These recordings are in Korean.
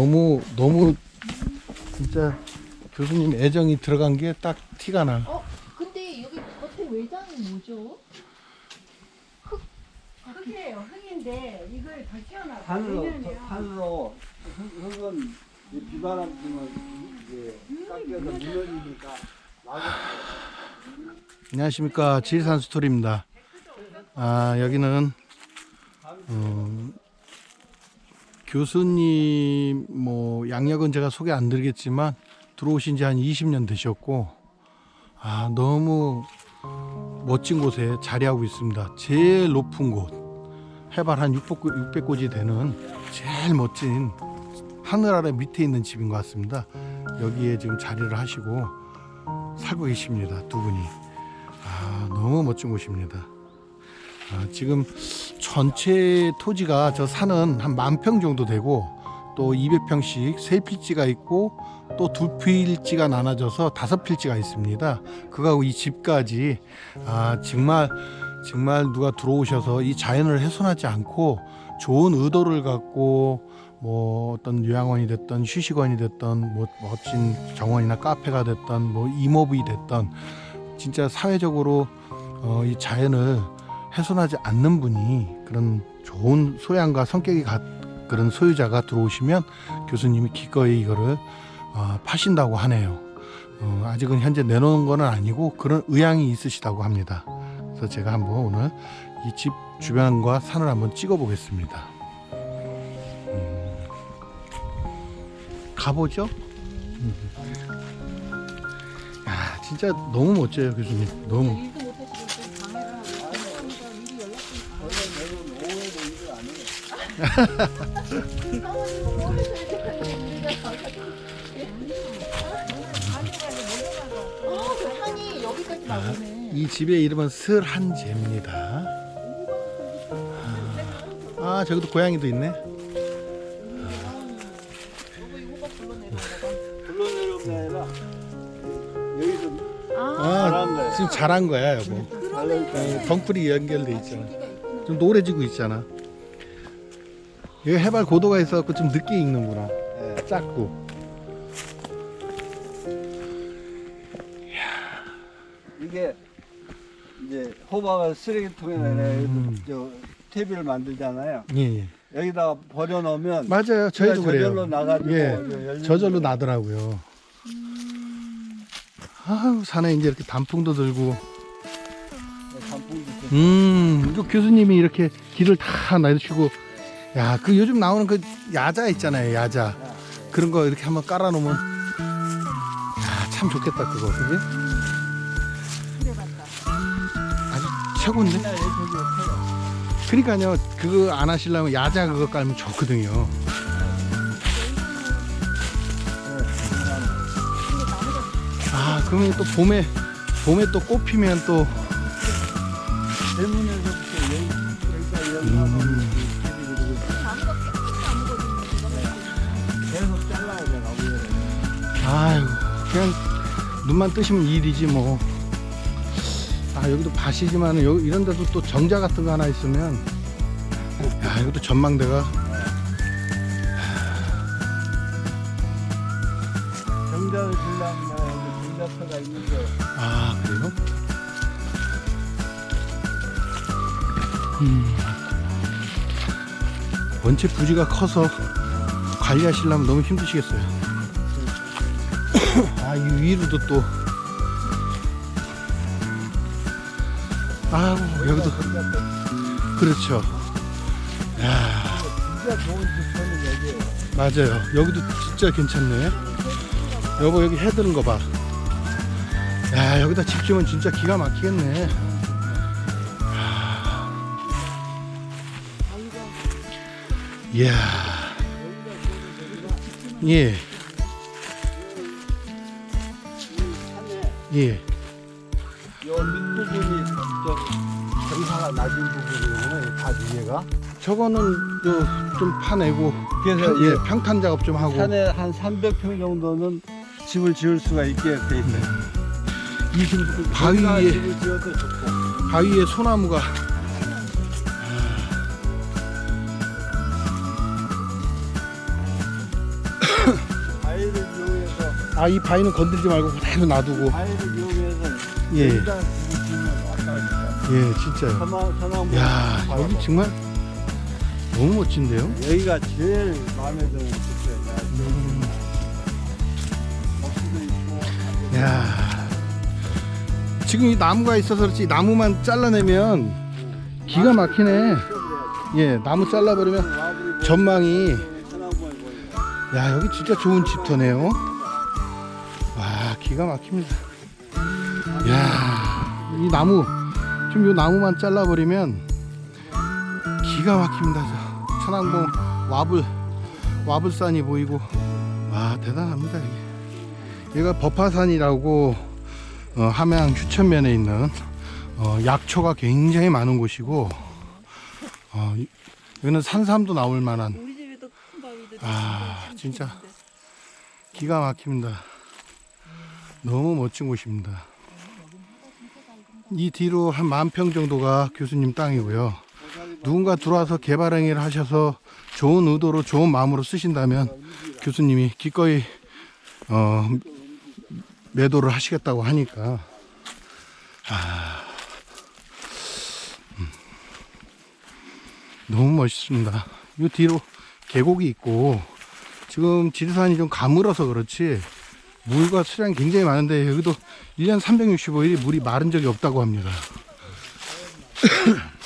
너무 너무 진짜 교수님 애정이 들어간 게 딱 티가 나. 어, 근데 여기 겉에 외장이 뭐죠? 흙이에요. 흙인데 이걸 더 시원하고 하늘로 내년에요. 하늘로 흙- 흙은 이 비바람 불면 이제 깎여서 무너지니까 안녕하십니까 지리산 스토리입니다. 아 여기는 어, 교수님 뭐 양력은 제가 소개 안 드리겠지만 들어오신 지 한 20년 되셨고 아 너무 멋진 곳에 자리하고 있습니다. 제일 높은 곳 해발 한 600, 600고지 되는 제일 멋진 하늘 아래 밑에 있는 집인 것 같습니다. 여기에 지금 자리를 하시고 살고 계십니다. 두 분이. 아, 너무 멋진 곳입니다. 아, 지금 전체 토지가 저 산은 한 만 평 정도 되고 또 200평씩 세 필지가 있고 또 두 필지가 나눠져서 다섯 필지가 있습니다. 그거하고 이 집까지 아, 정말 정말 누가 들어오셔서 이 자연을 훼손하지 않고 좋은 의도를 갖고 뭐 어떤 요양원이 됐던 휴식원이 됐던 뭐 멋진 정원이나 카페가 됐던 뭐 임업이 됐던 진짜 사회적으로 어, 이 자연을 훼손하지 않는 분이 그런 좋은 소양과 성격이 같 그런 소유자가 들어오시면 교수님이 기꺼이 이거를 어, 파신다고 하네요. 어, 아직은 현재 내놓은 건 아니고 그런 의향이 있으시다고 합니다. 그래서 제가 한번 오늘 이 집 주변과 산을 한번 찍어 보겠습니다. 음, 가보죠. 음. 야, 진짜 너무 멋져요, 교수님. 너무. 여기까지 나오네. 이 집의 이름은 슬한제입니다. 아, 저기도 고양이도 있네. 이 아니라 아, 아, 잘한. 지금 자란 거야, 여보. 어, 덩굴이 연결돼 있잖아. 좀 노래지고 있잖아. 여기 해발 고도가 있어갖고 좀 늦게 익는구나. 예. 작고. 이게 이제 호박을 쓰레기통에 음. 저 퇴비를 만들잖아요. 예, 예. 여기다가 버려 놓으면 맞아요. 저희도 저절로 그래요. 나가지고 예. 저절로. 나더라고요. 아유, 산에 이제 이렇게 단풍도 들고. 단풍도 있고. 음, 교수님이 이렇게 길을 다 놔주시고, 야, 그 요즘 나오는 그 야자 있잖아요, 야자. 그런 거 이렇게 한번 깔아놓으면, 야, 참 좋겠다, 그거, 그지? 아주 최고인데? 그러니까요, 그거 안 하시려면 야자 그거 깔면 좋거든요. 아, 그러면 또 봄에, 봄에 또 꽃 피면 또, 대문에서 아유, 그냥 눈만 뜨시면 일이지 뭐. 아, 여기도 밭이지만 여기 이런 데도 또 정자 같은 거 하나 있으면, 야, 이것도 전망대가, 정자를 여기 정자터가 있는데 아, 그래요? 음. 원체 부지가 커서 관리하시려면 너무 힘드시겠어요. 아, 이 위로도 또. 아우, 여기도. 그렇죠. 야. 맞아요. 여기도 진짜 괜찮네. 여보, 여기 해 드는 거 봐. 야, 여기다 집 지으면 진짜 기가 막히겠네. 하. 이야. 예, 예. 요 밑부분이 좀 경사가 낮은 부분이구나 다 위에가. 저거는 요 좀 파내고, 그래서 예, 예, 평탄 작업 좀 하고. 산에 한 300평 정도는 집을 지을 수가 있게 돼 있어요. 이 지금 바위 거기다가 위에, 집을 지어도 좋고. 바위 위에 소나무가. 아 이 바위는 건들지 말고 그대로 놔두고 바위를 이용해서 예. 예 진짜요. 야 여기 정말 너무 멋진데요 여기가 제일 마음에 드는. 먹기도 있고. 야 지금 이 나무가 있어서 그렇지 이 나무만 잘라내면 기가 막히네 예 나무 잘라버리면 전망이. 야 여기 진짜 좋은 집터네요 와 기가 막힙니다 야 이 나무 지금 이 나무만 잘라버리면 기가 막힙니다 저 천왕봉 와불 와불산이 보이고 와 대단합니다 여기 여기가 법화산이라고 어, 함양 휴천면에 있는 어, 약초가 굉장히 많은 곳이고 어, 이- 여기는 산삼도 나올 만한. 아, 진짜. 기가 막힙니다. 너무 멋진 곳입니다. 이 뒤로 한 만 평 정도가 교수님 땅이고요. 누군가 들어와서 개발 행위를 하셔서 좋은 의도로 좋은 마음으로 쓰신다면 교수님이 기꺼이 어, 매도를 하시겠다고 하니까 아, 음. 너무 멋있습니다. 이 뒤로 계곡이 있고 지금 지리산이 좀 가물어서 그렇지 물과 수량이 굉장히 많은데 여기도 1년 365일이 물이 마른 적이 없다고 합니다.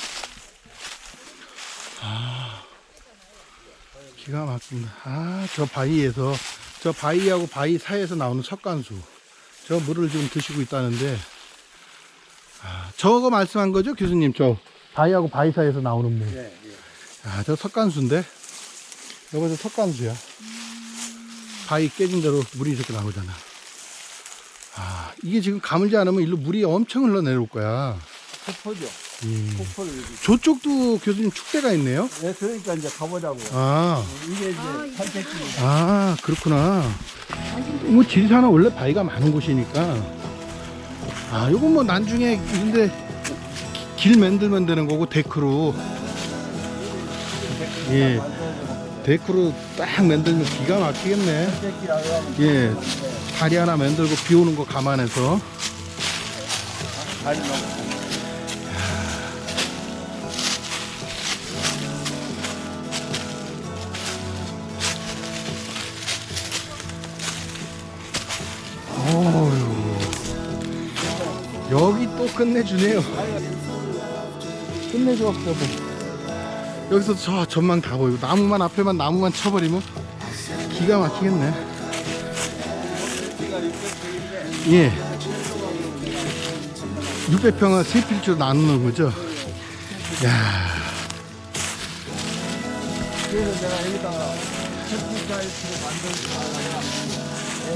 아, 기가 막힙니다. 아, 저 바위에서 저 바위하고 바위 사이에서 나오는 석간수 저 물을 지금 드시고 있다는데 아, 저거 말씀한 거죠, 교수님? 저 바위하고 바위 사이에서 나오는 물. 예, 예. 아, 저 석간수인데? 여보, 저 석간수야. 바위 깨진 대로 물이 이렇게 나오잖아. 아, 이게 지금 가물지 않으면 일로 물이 엄청 흘러내려올 거야. 폭포죠. 예. 폭포를 이렇게. 저쪽도 교수님 축대가 있네요? 예, 그러니까 이제 가보자고요. 아, 이게 이제 산책길. 아, 그렇구나. 뭐, 지리산은 원래 바위가 많은 곳이니까. 아, 요건 뭐 나중에, 근데 길 만들면 되는 거고, 데크로. 예. 데크로 딱 만들면 기가 막히겠네. 예. 다리 하나 만들고 비 오는 거 감안해서. 어휴. 여기 또 끝내주네요. 끝내줘, 여보. 여기서 저 전망 다 보이고, 나무만 앞에만 나무만 쳐버리면 기가 막히겠네. 예. 600평은 세 필지로 나누는 거죠? 야 그래서 내가 여기다가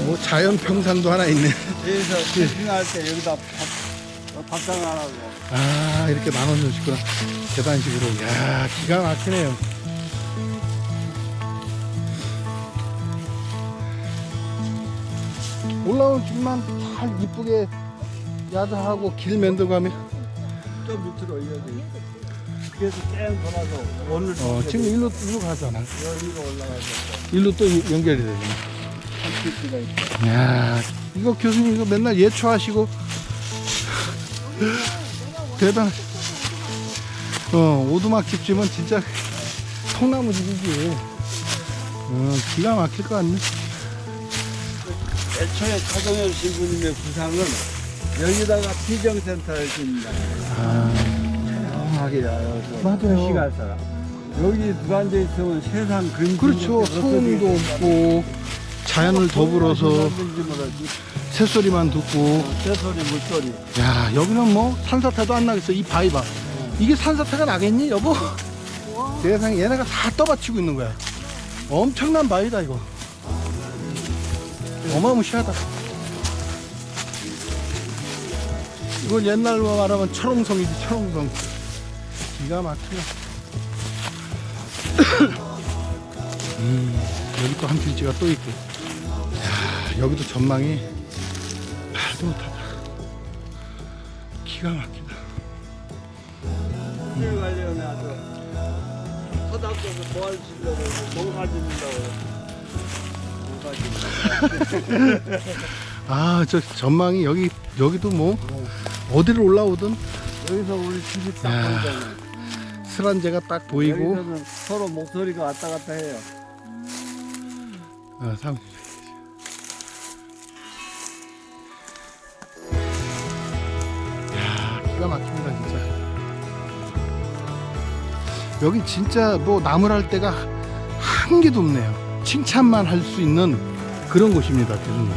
뭐 자연 평상도 하나 있네. 그래서 캠핑할 때 여기다 박- 박장하라고. 아 이렇게 나눠주시구나. 계단식으로. 야 기가 막히네요. 올라온 집만 잘 이쁘게 야자하고 길 만들고 가면 좀 밑으로 올려야 돼. 그래서 쭉 돌아서 오늘 어 지금 일로 일로 가잖아. 여기로 올라가서 일로 또 연결이 되잖아. 야 이거 교수님 이거 맨날 예초하시고 대단 어 오두막 집지면 진짜 통나무 집이지. 어 기가 막힐 것 같네. 애초에 차동현 신부님의 구상은 여기다가 피정센터를 짓는다. 아. 하게 알아서 맞아요. 시갈 사람. 여기 앉아 있으면 세상 근심 그렇죠. 소음도 없고 자연을 더불어서 새소리만 듣고. 새소리 물소리. 야 여기는 뭐 산사태도 안 나겠어 이 바위 봐. 이게 산사태가 나겠니 여보? 세상에 얘네가 다 떠받치고 있는 거야. 엄청난 바위다 이거. 어마무시하다. 이건 옛날로 말하면 철옹성이지 철옹성. 기가 막히네. 음, 여기 또 한 필지가 또 있고. 야, 여기도 전망이 못하다 기가 막히다 길 관련해 아주 서답에서 뭐할 짓려고 농사 짓는다고 아, 저 전망이 여기 여기도 뭐 어디를 올라오든 여기서 우리 집이 딱 야. 보이잖아요. 슬한제가 딱 보이고 여기서는 서로 목소리가 왔다 갔다 해요. 아, 상. 기가 막힙니다, 진짜. 여기 진짜 뭐 나무랄 데가 한 개도 없네요. 칭찬만 할 수 있는 그런 곳입니다, 교수님.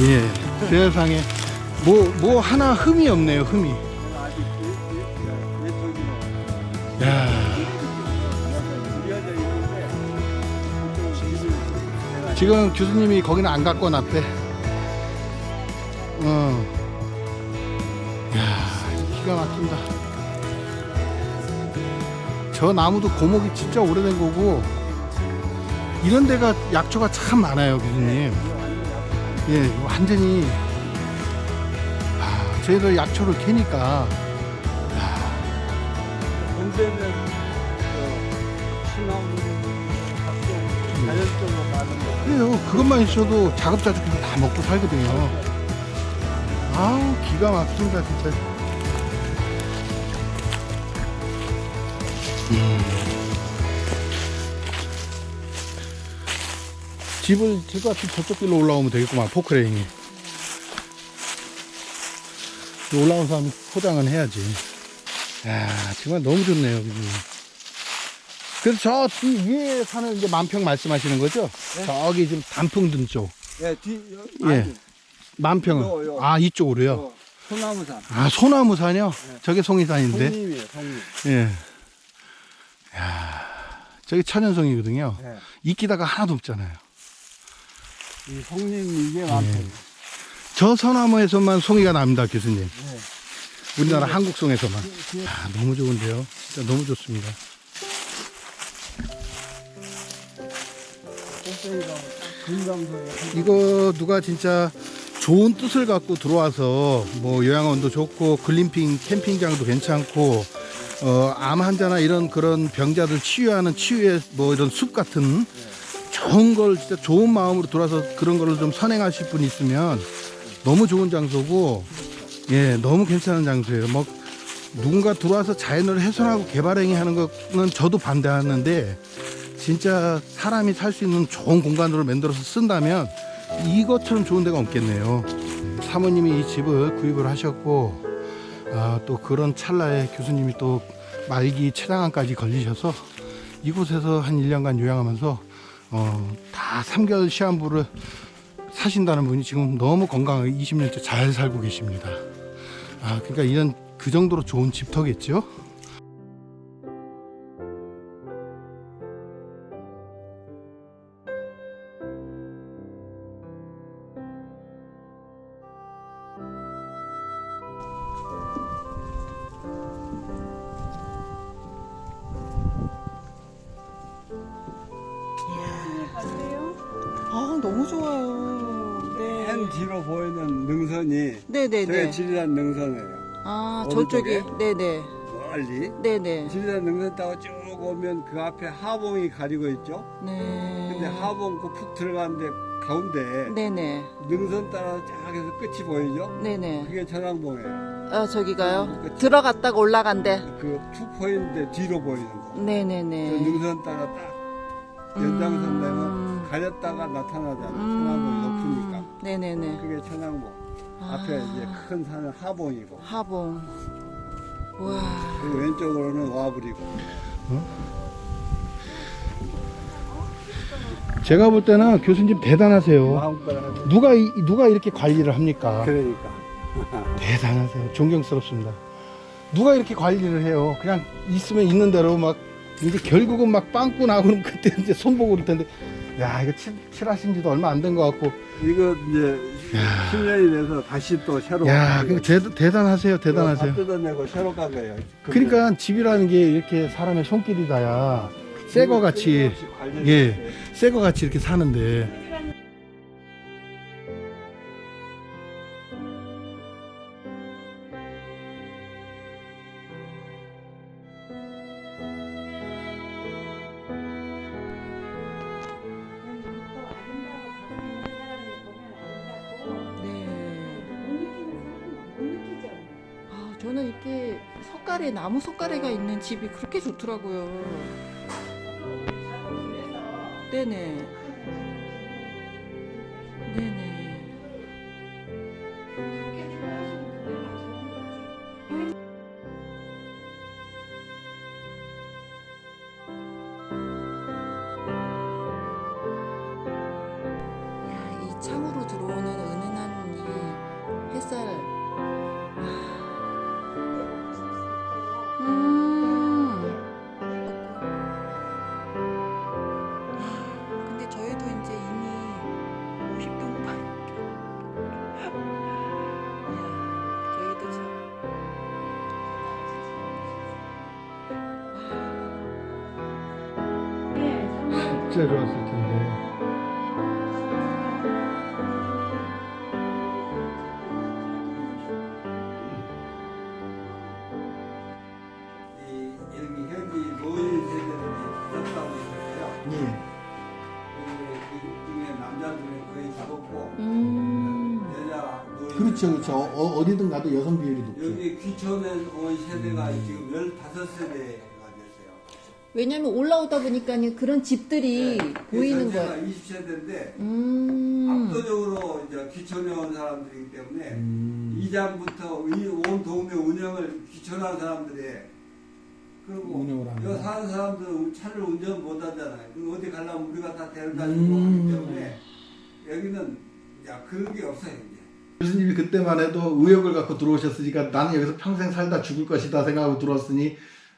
예, 세상에 뭐뭐 하나 흠이 없네요, 흠이. 야, 지금 교수님이 거기는 안 갖고 놨대. 어. 야, 기가 막힌다. 저 나무도 고목이 진짜 오래된 거고, 이런 데가 약초가 참 많아요, 교수님. 예, 완전히. 아, 저희들 약초를 캐니까, 그 시나무 각종 자연적으로 많은 거. 그래요. 그것만 있어도 자급자족해서 다 먹고 살거든요. 아우, 기가 막힌다, 진짜. 집을 집 같은 저쪽 길로 올라오면 되겠구만 포크레인이 올라온 사람이 포장은 해야지 야 정말 너무 좋네요 여기. 그래서 저 뒤 위에 사는 이제 만평 말씀하시는 거죠? 네. 저기 지금 단풍등 쪽 예, 뒤 여- 예. 만평은. 아 이쪽으로요? 요 소나무산. 아 소나무산이요? 네. 저게 송이산인데 성림이에요, 성림. 예. 야 저기 천연송이거든요 예. 이끼다가 하나도 없잖아요 이 성림 이게 많대요. 저 소나무에서만 송이가 납니다 교수님 예. 우리나라 한국 송에서만 뒤에 아, 너무 좋은데요 진짜 너무 좋습니다 이거 누가 진짜 좋은 뜻을 갖고 들어와서 뭐 요양원도 좋고 글림핑 캠핑장도 괜찮고 어, 암 환자나 이런 그런 병자들 치유하는 치유의 뭐 이런 숲 같은 좋은 걸 진짜 좋은 마음으로 들어와서 그런 거를 좀 선행하실 분 있으면 너무 좋은 장소고 예 너무 괜찮은 장소예요. 뭐 누군가 들어와서 자연을 훼손하고 개발행위 하는 거는 저도 반대하는데 진짜 사람이 살 수 있는 좋은 공간으로 만들어서 쓴다면 이것처럼 좋은 데가 없겠네요. 사모님이 이 집을 구입을 하셨고 아, 또 그런 찰나에 교수님이 또 말기 췌장암까지 걸리셔서 이곳에서 한 1년간 요양하면서 어, 다 3개월 시한부를 사신다는 분이 지금 너무 건강하게 20년째 잘 살고 계십니다. 아, 그러니까 이런 그 정도로 좋은 집터겠죠? 너무 좋아요. 네. 맨 뒤로 보이는 능선이 네네네. 저게 지리산 능선이에요. 아 오른쪽에? 저쪽이 네네 멀리 네네 지리산 능선 타고 쭉 오면 그 앞에 하봉이 가리고 있죠. 네. 근데 하봉 그푹 들어가는데 가운데 네네 능선 따라서 쫙 해서 끝이 보이죠. 네네. 그게 천왕봉이에요. 아 저기가요. 끝이. 들어갔다가 올라간대. 그 툭 보이는데 뒤로 보이는 거. 저 네네네. 능선 따라 딱 연장선 되면 음. 가렸다가 나타나잖아. 음. 천왕봉이 높으니까. 네네네. 그게 천왕봉. 아. 앞에 이제 큰 산은 하봉이고 하봉. 와. 그리고 왼쪽으로는 와불이고. 제가 볼 때는 교수님 대단하세요. 누가 이- 누가 이렇게 관리를 합니까? 그러니까. 대단하세요. 존경스럽습니다. 누가 이렇게 관리를 해요? 그냥 있으면 있는 대로 막 이제 결국은 막 빵꾸 나고는 그때 이제 손보고 그럴 텐데 야 이거 칠, 칠하신 지도 얼마 안 된 것 같고 이거 이제 10년이 돼서 다시 또 새로. 야 그 대, 대단하세요. 대단하세요. 다 뜯어내고 새로 깐 거예요. 그러니까 집이라는 게 이렇게 사람의 손길이다야 새거 같이 예. 새거 같이 이렇게 사는데 집이 그렇게 좋더라고요. 네네. 진짜 좋았을 텐데. 이 여기 현지 노인 세대들이 살고 있었어요. 예. 그, 그 중에 남자들은 거의 잡았고 음. 여자 노인 그렇죠, 그렇죠. 어, 어디든 가도 여성 비율이 높죠. 여기 귀촌에 온 세대가 지금 15세대가 됐어요. 왜냐면 올라오다 보니까 그런 집들이 보이는 제가 거야. 20세대인데 음. 압도적으로 이제 귀촌에 온 사람들이기 때문에 음. 이장부터 이 온 동네 운영을 귀촌한 사람들이 그리고 운영을 하는 여기 거. 사는 사람들은 차를 운전 못 하잖아요. 그럼 어디 가려면 우리가 다 데려다 주고 음. 하기 때문에 여기는 야 그런 게 없어요 이제. 교수님이 그때만 해도 의욕을 갖고 들어오셨으니까 나는 여기서 평생 살다 죽을 것이다 생각하고 들어왔으니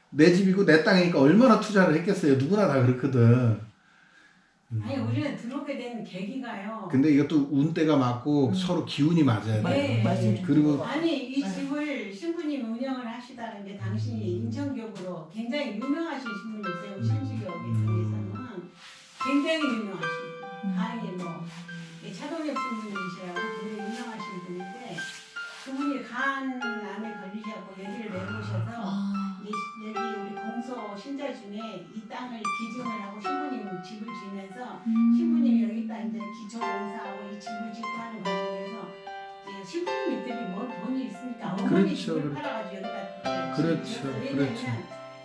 내 집이고 내 땅이니까 얼마나 투자를 했겠어요. 누구나 다 그렇거든. 아니 우리는 들어오게 된 계기가요. 근데 이것도 운때가 맞고 서로 기운이 맞아야 돼. 네. 맞아요. 그리고 아니 이 집을 신부님이 운영을 하시다가 이제 당신이 인천교구로 굉장히 유명하신 신부님이세요. 신주교에 대해서는 굉장히 유명하신 분. 다행히 뭐 차동엽 신부님이시라고 굉장히 유명하신 분인데 그분이 간 암에 걸리셔서 여기를 내려오셔서 아. 여기 우리 공소 신자 중에 이 땅을 기증을 하고 신부님 집을 지으면서 신부님이 여기다 이제 기초 공사하고 이 집을 짓고 하는 과정에서 이제 신부님들이 뭐 돈이 있으니까 어머니 그렇죠, 집을 그렇죠. 팔아가지고 여기다 그렇죠. 그렇죠.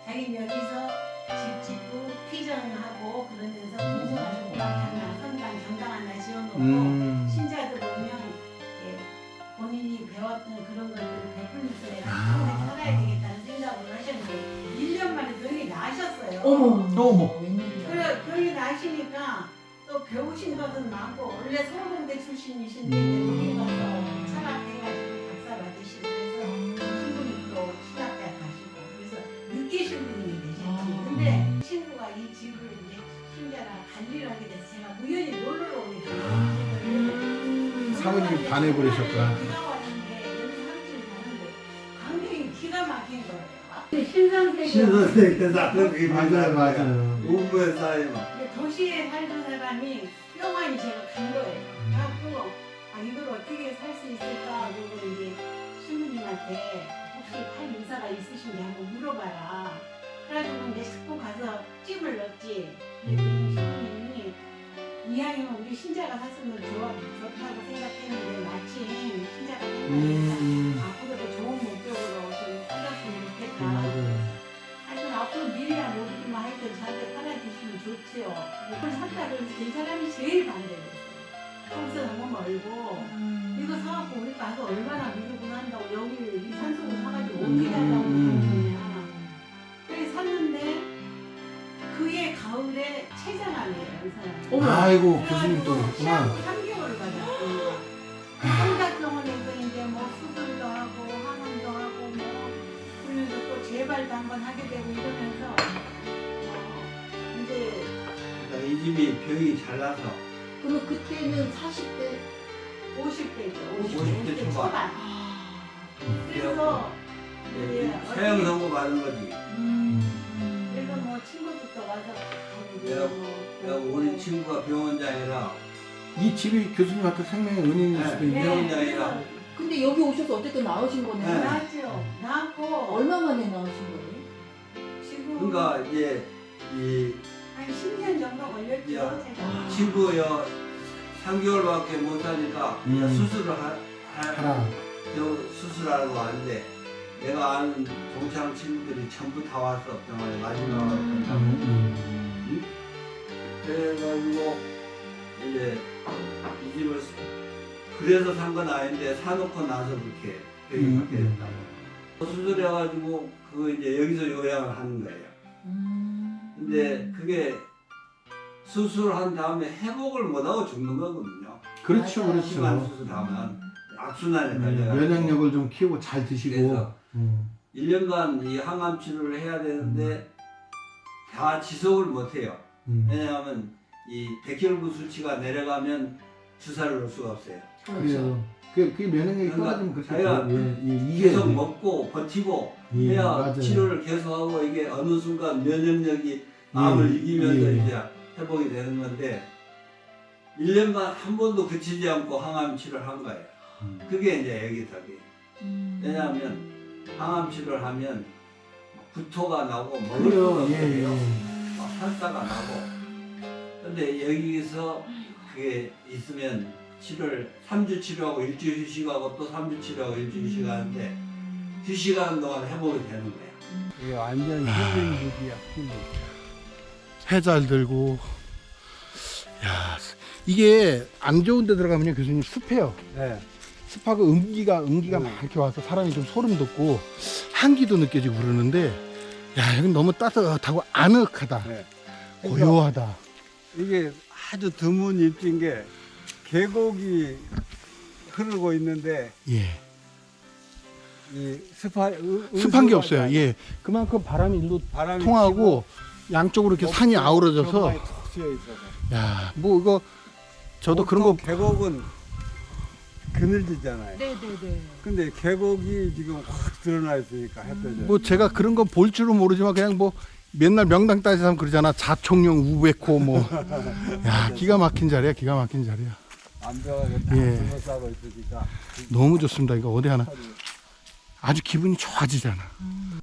자기 여기서 집 짓고 피정하고 그런 데서 공사하고 하나 선당 장당 하나 지어놓고 음. 신자들 이제 본인이 배웠던 그런 것들을 베풀면서 어머. 어머. 웬일이야. 그래 병이 나시니까 또 배우신 것은 많고 원래 서울공대 출신이신데 음. 거기 가서 철학해가지고 박사 받으시고 그래서 신부님도 신학대 가시고 그래서 늦게 신부님이 되셨지. 아. 근데 친구가 이 집을 이제 신자랑 관리를 하게 돼서 제가 우연히 놀러 오게 됐어요. 아. 음. 사모님이 반해버리셨구나. 신선생께서 그렇게 맞아요, 맞아요. 우부에 쌓여. 도시에 살던 사람이 뿅하니 제가 간 거예요. 갖고 아 이걸 어떻게 살 수 있을까 그리고 이제 신부님한테 혹시 팔 의사가 있으신지 한번 물어봐라. 그래가지고 이제 싣고 가서 찜을 넣었지. 그랬더니 신부님이 이왕이면 우리 신자가 샀으면 좋아, 좋다고 생각했는데 마침 신자가 생각해서 음. 앞으로도 좋은 목적으로 앞으로 밀이나 모기만 하여튼 저한테 팔아주시면 좋지요. 그걸 샀다 그래서 이 사람이 제일 반대했어요. 거기서 너무 멀고 이거 사갖고 우리 가서 얼마나 누르고 한다고 여기를 이 산속을 사가지고 어떻게 하려고 음. 그러냐. 그래서 샀는데 그해 가을에 췌장암이에요 이 사람이. 어머. 아이고 교수님 또 그렇구나. 3개월을 가졌어요. 성작병원에서 이제 뭐 수술도 하고 항암도 하고 뭐 그러면서 또 재발도 한번 하게 되고 이러면 이 집이 병이 잘 나서 그러면 그때는 40대 50대죠. 50대 초반. 아. 그래서 예, 예, 어디- 선고 받은 거지. 음. 그래서 뭐 친구들도 와서 내가- 뭐 내가 우리 친구가 병원장이라 이 집이 교수님한테 생명의 은인일 수도 네. 있네요. 병원장이라 근데 여기 오셔서 어쨌든 나으신 거네. 네. 나왔죠. 나왔고 얼마 만에 나으신 거예요? 지금 그러니까 이제 이 한 10년 정도 걸렸죠. 야. 제가. 친구여 3개월밖에 못 사니까 음. 수술을 하, 하. 저 수술하러 왔는데 내가 아는 동창 친구들이 전부 다 왔어 병원에 마지막으로 음, 간다고 음. 그래가지고 이제 이 집을 그래서 산 건 아닌데 사놓고 나서 그렇게 여기 음, 갖게 음. 됐다고 수술해가지고 그거 이제 여기서 요양을 하는 거예요 음. 근데 그게 수술한 다음에 회복을 못하고 죽는 거거든요 그렇죠. 심한 그렇죠. 수술하면 악순환에 네, 걸려가지고 면역력을 좀 키우고 잘 드시고. 그래서 음. 1년간 이 항암 치료를 해야 되는데 다 지속을 못 해요. 음. 왜냐하면 이 백혈구 수치가 내려가면 주사를 놓을 수가 없어요. 그렇죠. 그래요. 그, 그 면역력이 그러니까 떨어지면 그렇게 자기가 돼요. 예, 예, 이게 계속 먹고 버티고 예, 해야 맞아요. 치료를 계속하고 이게 어느 순간 면역력이 암을 예, 이기면서 예. 이제 회복이 되는 건데 1년간 한 번도 그치지 않고 항암 치료를 한 거예요. 음. 그게 이제 여기저기. 음. 왜냐하면 항암 치료를 하면 구토가 나고 먹을. 수가 예, 없어요. 예. 막 설사가 나고. 근데 여기서 그게 있으면 치료를 3주 치료하고 일주일 휴식하고 또 3주 치료하고 일주일 휴식하는데 휴식하는 동안 회복이 되는 거야. 이게 완전 아. 힐링북이야 힐링. 해잘 들고. 야, 이게 안 좋은 데 들어가면요, 교수님 습해요. 네. 습하고 음기가 음기가 음. 막 이렇게 와서 사람이 좀 소름 돋고 한기도 느껴지고 그러는데 야, 여긴 너무 따뜻하고 아늑하다. 네. 고요하다. 이게 아주 드문 입지인 게 계곡이 흐르고 있는데 예. 이 습하 으- 습한 게 없어요. 예. 그만큼 바람이 일로 바람이 통하고 양쪽으로 이렇게 산이 아우러져서. 야, 뭐 이거 저도 그런 거 계곡은 그늘지잖아요. 네네네. 근데 계곡이 지금 확 드러나 있으니까 햇볕에. 뭐 제가 그런 거 볼 줄은 모르지만 그냥 뭐 맨날 명당 따지서 하면 그러잖아. 자총령 우백호 뭐. 야, 기가 막힌 자리야. 기가 막힌 자리야. 암벽하게 딱 예. 둘러싸고 있으니까 너무 좋습니다. 이거 어디 하나 아주 아주 기분이 좋아지잖아. 음.